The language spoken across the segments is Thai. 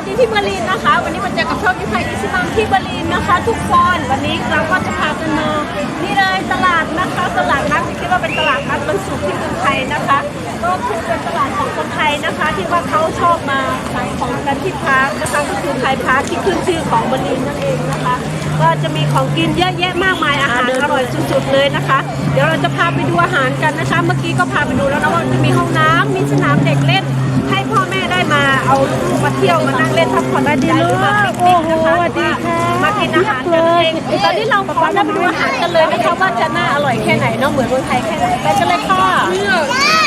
วัสดีที่บาลีนนะคะ วันนี้มาเจอกับช่องยิปไพอิสลามที่บาลีนนะคะ ทุกคนวันนี้เราก็จะพากันมานี่เลยตลาดนะคะตลาดนัดที่คิดว่าเป็นตลาดนัดบรรสุที่เมืองไทยนะคะ ก็คือเป็นตลาดของคนไทยนะคะ ที่ว่าเขาชอบมาขายของกันที่พาร์คนะคะก็คือไทยพาร์คที่ขึ้นชื่อของบาลีนนั่นเองนะคะ ก็จะมีของกินเยอะแยะมากมายอาหารอร่อยสุดๆเลยนะคะ เดี๋ยวเราจะพาไปดูอาหารกันนะคะ เมื่อกี้ก็พาไปดูแล้วนะว่าจะมีห้องน้ำมีสนามเด็กเล่นให้พ่อแม่ได้มาเอาลูกๆมาเที่ยวมานั่งเล่นพักผ่อนใจหรือมาปิกนิกนะคะหรือว่ามากินอาหารกันเองตอนนี้เราขอได้ไปดูอาหารกันเลยนะคะว่าจะน่าอร่อยแค่ไหนเนาะเหมือนเมืองไทยแค่ไหนไปกันเลยค่ะ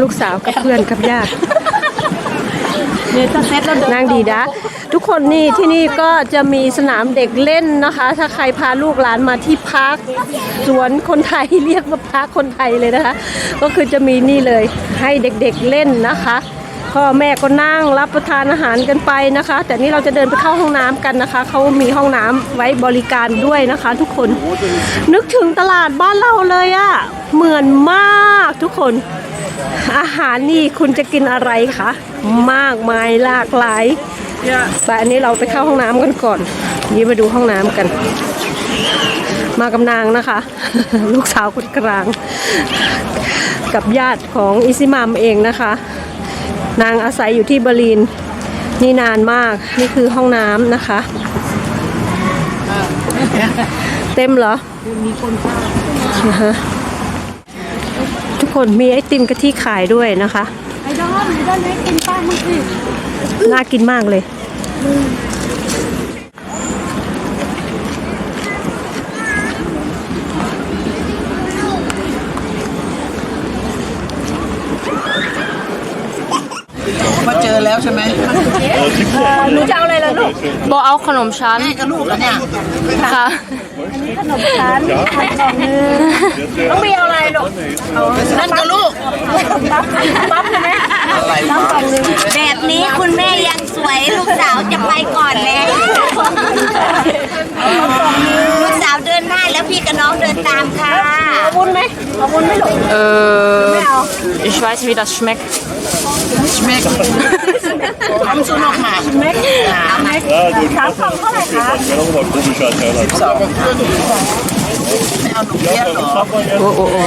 ลูกสาวกับเพื่อนกับญาติเนี่ยจะเซ็ตแล้วเดินนางดีดะทุกคนนี่ที่นี่ก็จะมีสนามเด็กเล่นนะคะ ถ้าใครพาลูกหลานมาที่พักสวนคนไทยเรียกว่าพักคนไทยเลยนะคะ ก็คือจะมีนี่เลยให้เด็กๆเล่นนะคะพ่อแม่ก็นั่งรับประทานอาหารกันไปนะคะ แต่นี่เราจะเดินไปเข้าห้องน้ำกันนะคะ เขามีห้องน้ำไว้บริการด้วยนะคะ ทุกคน นึกถึงตลาดบ้านเราเลยอะเหมือนมากทุกคน อาหารนี่คุณจะกินอะไรคะ มากมายหลากหลายแต่อันนี้เราไปเข้าห้องน้ำกันก่อน นี่มาดูห้องน้ำกัน มากับนางนะคะ ลูกสาวคนกลาง กับญาติของอิซิมามเองนะคะ นางอาศัยอยู่ที่เบอร์ลินนี่นานมาก นี่คือห้องน้ำนะคะ เต็มเหรอมีคนเข้าทุก คนมีไอติมกะทิขายด้วยนะคะ ไอ้ดอนไอ้ดอนเล็กกินป้ามึงสิน่ากินมากเลย มาเจอ แล้วใช่ไหมหนูจะเอาอะไรล่ะลูกโบเอาขนมชั้น แม่กับลูกแล้วเนี่ยค่ะ ขนมชั้นขนมนึงต้องมีเอาอะไรลูกนั่นกับลูกปั๊บปั๊บใช่ไหมอะไรวะแบบนี้คุณแม่ยังสวยลูกสาวจะไปก่อนแล้วลูกสาวเดินหน้าแล้วพี่กับน้องเดินตามค่ะเอาวุ้นไหมเอาวุ้นไหมลูกเออไม่เอา ich weiß wie das schmeckt แม่กับ ทำซุนออกมาเม็กเม็กสามกล่องเท่าไหร่คะสอง ไม่เอาหนูเบี้ยหรอโอ้โอ้โอ้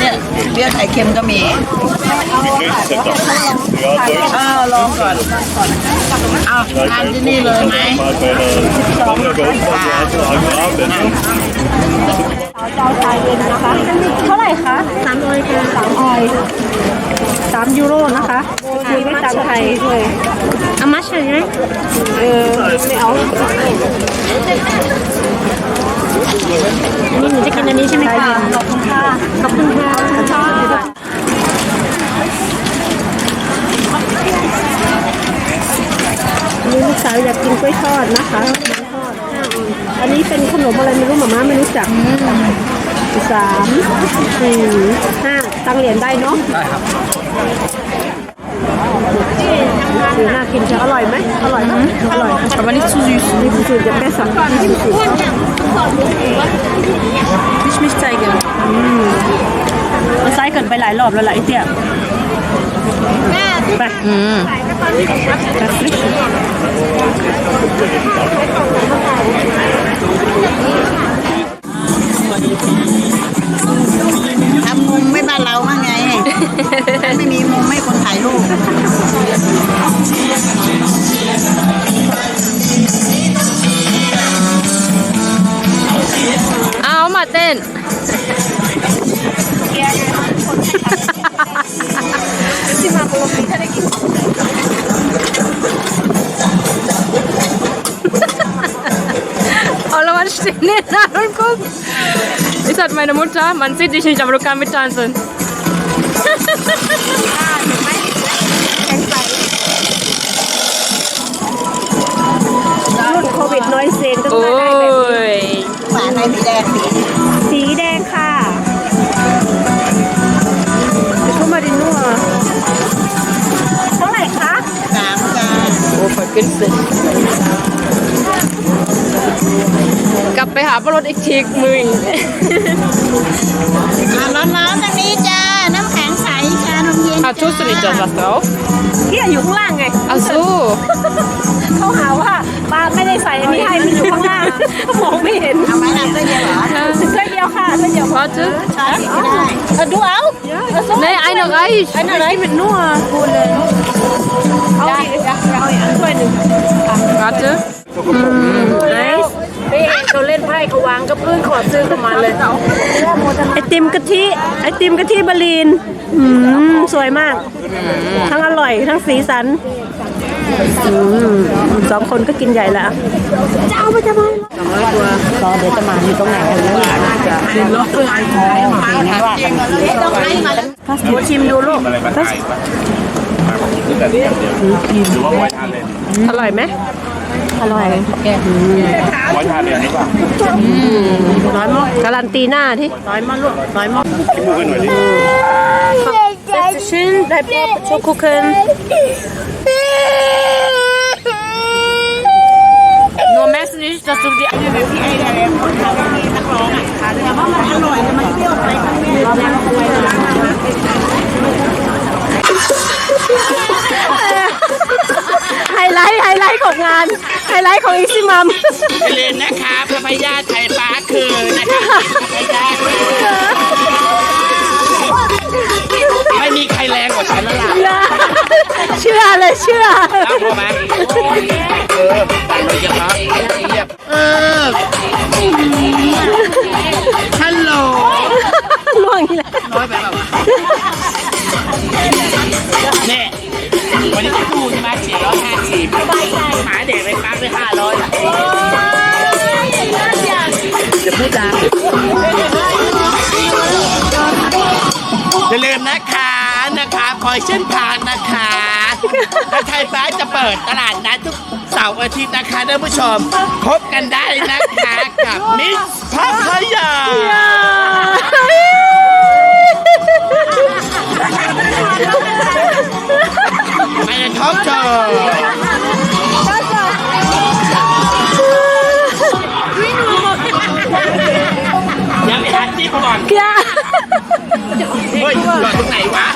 เนี่ยเบี้ยไข่เค็มก็มีอ้าวลองก่อนอ้าวทานที่นี่เลยไหมเจ้าชายเย็นนะคะ เท่าไหร่คะสามออยค่ะสามออยสามยูโรนะคะคือไม่ตังไทยเลยอามาเฉยไหมเออไม่เอา นี่หนูจะกินอันนี้ใช่ไหมคะขอบคุณค่ะ ขอบคุณค่ะนี่ลูกสาวอยากกินกล้วยทอดนะคะอันนี้เป็นขนมอะไรไม่รู้หมาม่าไม่รู้จักสามสี่ห้าตั้งเหรียญได้เนาะได้ครับ สี่ากินจะอร่อยไหมอร่อยไหมอร่อย aber nicht zu süß นี่คือสูจะแม่สั่งนี่คือสูตร nicht mich zeigen มันไซส์เกินไปหลายรอบแล้วหลายเตี้ยไปอืมทำมุ Nadeln guckst. Ich halt meine Mutter. Man sieht dich nicht, aber du kannst mit mittanzen. Covid-19 ต้องมาได้แบบนี้ฝาในสีแดงสี ปหาปลารถอีกทีมึงอ่าร้อนๆตรงนี้จ้า น้ำแข็งใสชานมเย็น Ah, tust du nicht das was drauf? ที่อยู่ข้างล่างไง Ach so. เขาหาว่าป้าไม่ได้ใส่อันนี้ให้มันอยู่ข้างล่างมองไม่เห็นเอาไม้ทำเส้นเดียวเหรอเส้นเดียวค่ะเส้นเดียว Warte. ชาสีก็ได้เออดูเอา Nee, eine reicht. อันอะไรเป็นนัวพูดเลยเอาอีกเอาอีกถ้วยหนึ่ง Warte. ไนส์ พี่เองเขาเล่นไพ่เขาวางก็พื้นขอซื้อกันมาเลยไอติมกะทิไอติมกะทิบาลีนอืมสวยมาก ทั้งอร่อยทั้งสีสันอืมสองคนก็กินใหญ่แล้วจะเอาไปจะมาสองร้อยตัวรอเดี๋ยวจะมาอยู่ตรงไหนกันเนี่ยรถเพื่อนไอ้ของมาว่ากันต้องให้มาหนูชิมดูลูก อะไรมาขายปะมาแบบนี้แต่เดียวเดียวหรือว่าไว้ทานเลยอร่อยไหมอร่อยไว้ทานเลยนี่ป่ะร้อยมั้งการันตีหน้าที่ร้อยมั้งลูกร้อยมั้งคิดพูดกันหน่อยดิ schön bei Bob Schokuchen Nur mess nicht, dass du die ไฮ งงานไฮไลท์ของอีซิมัมอย่าลืมนะคะพระพยาไทยฟ้าคือนะคะพยาไม่มีใครแรงกว่าฉันแล้วล่ะเชื่อเลยเชื่อเอาพอไหมเออเยียบครับเยียบเออฮัลโหลล่วงนี่แหละน้อยไปเปล่าวะเนี่ยวันนี้จะดูใช่ไหมสี่ร้อยห้าสิบห มาเด็กไปปั๊บไปห้าร้อยอะจะพูดดังอย่าลืมนะคะนะคะคอยเส้นทางนะคะถ้าไทยฟ้าจะเปิดตลาดนัดทุกเสาร์อาทิตย์นะคะท่านผู้ชม พบกันได้นะคะกับมิสพัทยาไม่ได้ท้องโชว์ ฮ้ยหยอดตรงไหนวะ